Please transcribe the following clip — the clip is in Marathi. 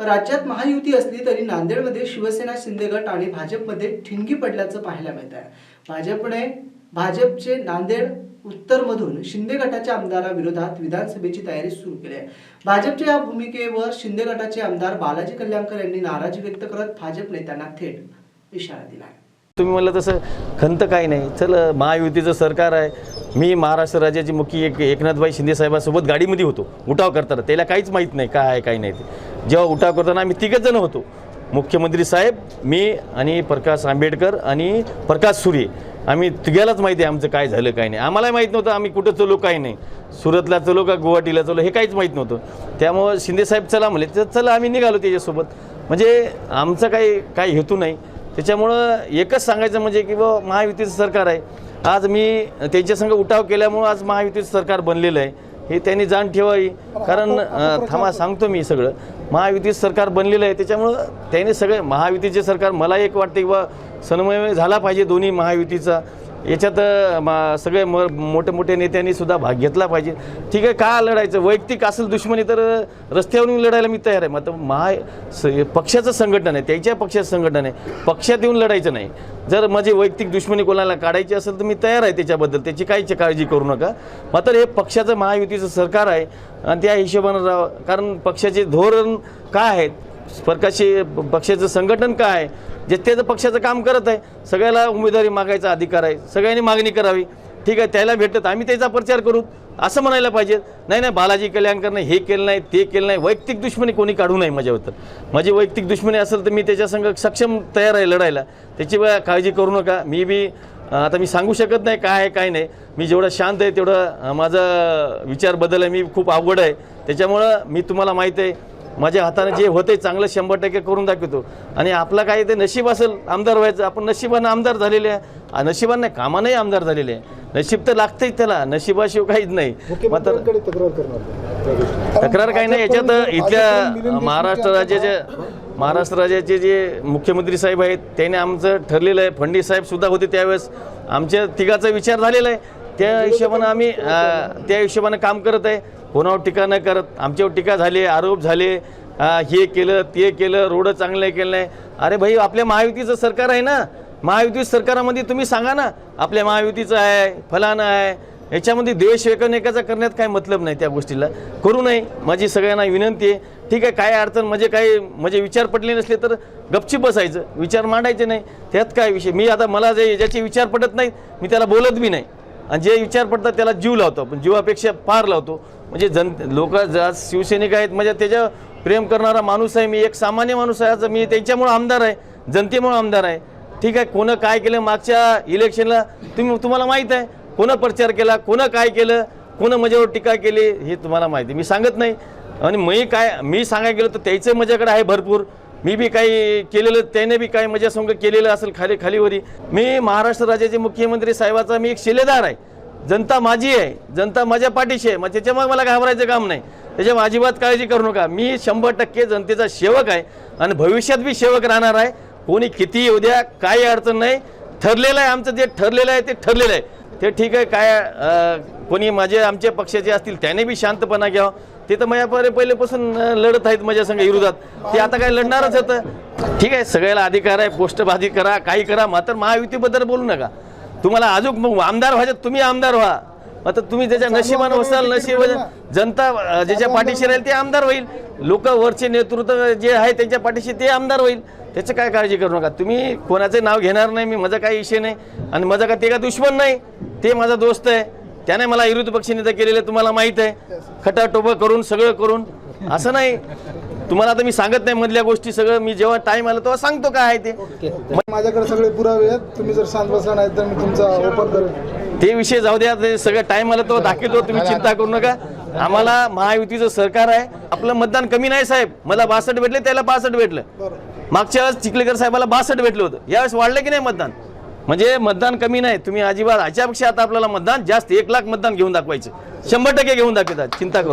राज्यात महायुती असली तरी नांदेडमध्ये शिवसेना शिंदे गट आणि भाजपमध्ये ठिणगी पडल्याचं पाहायला मिळत आहे. भाजपने भाजपचे नांदेड उत्तरमधून शिंदे गटाच्या आमदाराविरोधात विधानसभेची तयारी सुरू केली आहे. भाजपच्या या भूमिकेवर शिंदे गटाचे आमदार बालाजी कल्याणकर यांनी नाराजी व्यक्त करत भाजप नेत्यांना थेट इशारा दिला आहे तुम्ही म्हणलं तसं खंत काही नाही. चल महायुतीचं सरकार आहे. मी महाराष्ट्र राज्याची मुख्य एक एकनाथभाई शिंदे साहेबांसोबत गाडीमध्ये होतो. उठाव करताना. त्याला काहीच माहीत नाही काय आहे काही नाही ते. जेव्हा उठाव करताना आम्ही तिघच जण होतो. मुख्यमंत्री साहेब मी आणि प्रकाश आंबेडकर आणि प्रकाश सूर्ये. आम्ही तिघ्यालाच माहिती आहे आमचं काय झालं काय नाही. आम्हालाही माहीत नव्हतं आम्ही कुठं चलो काही नाही. सुरतला चलो का गुवाहाटीला चलो हे काहीच माहीत नव्हतं. त्यामुळं शिंदे साहेब चला म्हणले तर चला आम्ही निघालो त्याच्यासोबत. म्हणजे आमचा काही काही हेतू नाही. त्याच्यामुळं एकच सांगायचं म्हणजे की बा महायुतीचं सरकार आहे. आज मी त्यांच्यासंग उठाव केल्यामुळं आज महायुतीचं सरकार बनलेलं आहे. हे त्यांनी जाण ठेवावी. कारण थांबा सांगतो मी सगळं. महायुतीचं सरकार बनलेलं आहे. त्याच्यामुळं त्यांनी सगळे महायुतीचे सरकार मला एक वाटते की बा समन्वय झाला पाहिजे दोन्ही महायुतीचा. याच्यात मा- सगळे म मोठे मोठे नेत्यांनी सुद्धा भाग घेतला पाहिजे. ठीक आहे का लढायचं? वैयक्तिक असेल दुश्मनी तर रस्त्यावरून लढायला मी तयार आहे. मग महा स- पक्षाचं संघटन आहे त्यांच्या पक्षाचं संघटन आहे. पक्षात येऊन लढायचं नाही. जर माझी वैयक्तिक दुश्मनी कोणाला काढायची असेल तर मी तयार आहे त्याच्याबद्दल. त्याची काहीच काळजी करू नका. मात्र हे पक्षाचं महायुतीचं सरकार आहे आणि त्या हिशोबानं राहावं कारण पक्षाचे धोरण काय आहेत? प्रकाशी पक्षाचं संघटन काय? आहे जे त्याचं पक्षाचं काम करत आहे. सगळ्याला उमेदवारी मागायचा अधिकार आहे. सगळ्यांनी मागणी करावी. ठीक आहे त्याला भेटत आम्ही त्याचा प्रचार करू. असं म्हणायला पाहिजे. नाही नाही बालाजी कल्याणकरनं हे केलं नाही ते केलं नाही. वैयक्तिक दुश्मनी कोणी काढू नये माझ्याबद्दल माझी वैयक्तिक दुश्मनी असेल तर मी त्याच्यासंग सक्षम तयार आहे लढायला. त्याची काळजी करू नका. मी बी आता मी सांगू शकत नाही काय आहे काय नाही. मी जेवढं शांत आहे तेवढं माझा विचार बदल आहे. मी खूप अवघड आहे. त्याच्यामुळं मी तुम्हाला माहीत आहे माझ्या हाताने जे होते चांगलं शंभर टक्के करून दाखवतो. आणि आपला काय ते नशीब असेल आमदार व्हायचं. आपण नशिबानं आमदार झालेले आहे. नशिबानं नाही कामानंही आमदार झालेले आहे. नशीब तर लागतंच त्याला नशिबाशिवाय काहीच नाही. मात्र तक्रार काही नाही याच्यात इथल्या महाराष्ट्र राज्याचे महाराष्ट्र राज्याचे जे मुख्यमंत्री साहेब आहेत त्याने आमचं ठरलेलं आहे. फडणवीस साहेब सुद्धा होते त्यावेळेस. आमच्या तिघाचा विचार झालेला आहे. त्या हिशोबानं आम्ही त्या हिशोबानं काम करत आहे. कोणावर टीका न करत. आमच्यावर टीका झाली आरोप झाले. हे केलं ते केलं रोड चांगलं केलं नाही. अरे भाई आपल्या महायुतीचं सरकार आहे ना. महायुती सरकारामध्ये तुम्ही सांगा ना. आपल्या महायुतीचं आहे फलानं आहे. याच्यामध्ये द्वेष एकमेकाचा करण्यात काय मतलब नाही त्या गोष्टीला. करू नये. माझी सगळ्यांना विनंती आहे. ठीक आहे काय अडचण म्हणजे काही म्हणजे विचार पटले नसले तर गपचीप बसायचं. विचार मांडायचे नाही. त्यात काय विषय? मी आता मला जे ज्याचे विचार पटत नाहीत मी त्याला बोलत बी नाही. आणि जे विचार पडतात त्याला जीव लावतो. पण जीवापेक्षा पार लावतो. म्हणजे जन लोक आज शिवसैनिक आहेत म्हणजे त्याच्या प्रेम करणारा माणूस आहे. मी एक सामान्य माणूस आहे. आज मी त्यांच्यामुळं आमदार आहे. जनतेमुळं आमदार आहे. ठीक आहे कोणं काय केलं मागच्या इलेक्शनला तुम्ही तुम्हाला माहीत आहे. कोणं प्रचार केला कोणं काय केलं कोणं माझ्यावर टीका केली हे तुम्हाला माहिती आहे. मी सांगत नाही. आणि मी काय मी सांगायला गेलो तर त्याचं माझ्याकडे आहे भरपूर. मी बी काही केलेलं त्याने बी काही माझ्यासंग केलेलं असेल खाली खालीवरी. मी महाराष्ट्र राज्याचे मुख्यमंत्री साहेबाचा मी एक शिलेदार आहे. जनता माझी आहे. जनता माझ्या पाठीशी आहे. मग त्याच्यामुळे मला घाबरायचं काम नाही. त्याच्यामुळे अजिबात काळजी करू नका. मी शंभर टक्के जनतेचा सेवक आहे आणि भविष्यात बी सेवक राहणार आहे. कोणी किती येऊ द्या काही अडचण नाही. ठरलेलं आहे आमचं जे ठरलेलं आहे ते ठरलेलं आहे. ते ठीक आहे काय कोणी माझे आमच्या पक्षाचे असतील त्याने बी शांतपणा घ्यावं. ते तर माझ्या पहिले पहिलेपासून लढत आहेत माझ्या संघ विरोधात. ते आता काय लढणारच होतं ठीक आहे सगळ्याला अधिकार आहे पोस्टबाजी करा काही करा मात्र महायुतीबद्दल बोलू नका. तुम्हाला अजून मग आमदार व्हायचं तुम्ही आमदार व्हा. आता तुम्ही त्याच्या नशिबानं बसाल नशीब जनता ज्याच्या पाठीशी राहील ते आमदार होईल. लोक वरचे नेतृत्व जे आहे त्यांच्या पाठीशी ते आमदार होईल. त्याचं काय काळजी करू नका. तुम्ही कोणाचं नाव घेणार नाही मी माझा काही विषय नाही. आणि माझा का ते का दुश्मन नाही ते माझा दोस्त आहे. त्याने मला विरोधी पक्षनेता केलेलं आहे, तुम्हाला माहीत आहे. खटाटोपं करून सगळं करून. असं नाही. तुम्हाला आता मी सांगत नाही मधल्या गोष्टी सगळं. मी जेव्हा टाईम आला तेव्हा सांगतो काय आहे ते. माझ्याकडे सगळे पुरावे आहेत. तुम्ही जर शांत बसला नाही तर मी तुमचा ओपन करेन. ते विषय जाऊ द्या. ते सगळं टाइम आला तो दाखवतो. तुम्ही चिंता करू नका. आम्हाला महायुतीचं सरकार आहे. आपलं मतदान कमी नाही साहेब. मला बासष्ट भेटले त्याला बासष्ट भेटलं. मागच्या वेळेस चिखलेकर साहेबाला बासष्ट भेटलं होतं. यावेळेस वाढलं की नाही मतदान? म्हणजे मतदान कमी नाही तुम्ही अजिबात याच्यापेक्षा आता आपल्याला मतदान जास्त एक लाख मतदान घेऊन दाखवायचं. शंभर टक्के घेऊन दाखवतात चिंता करू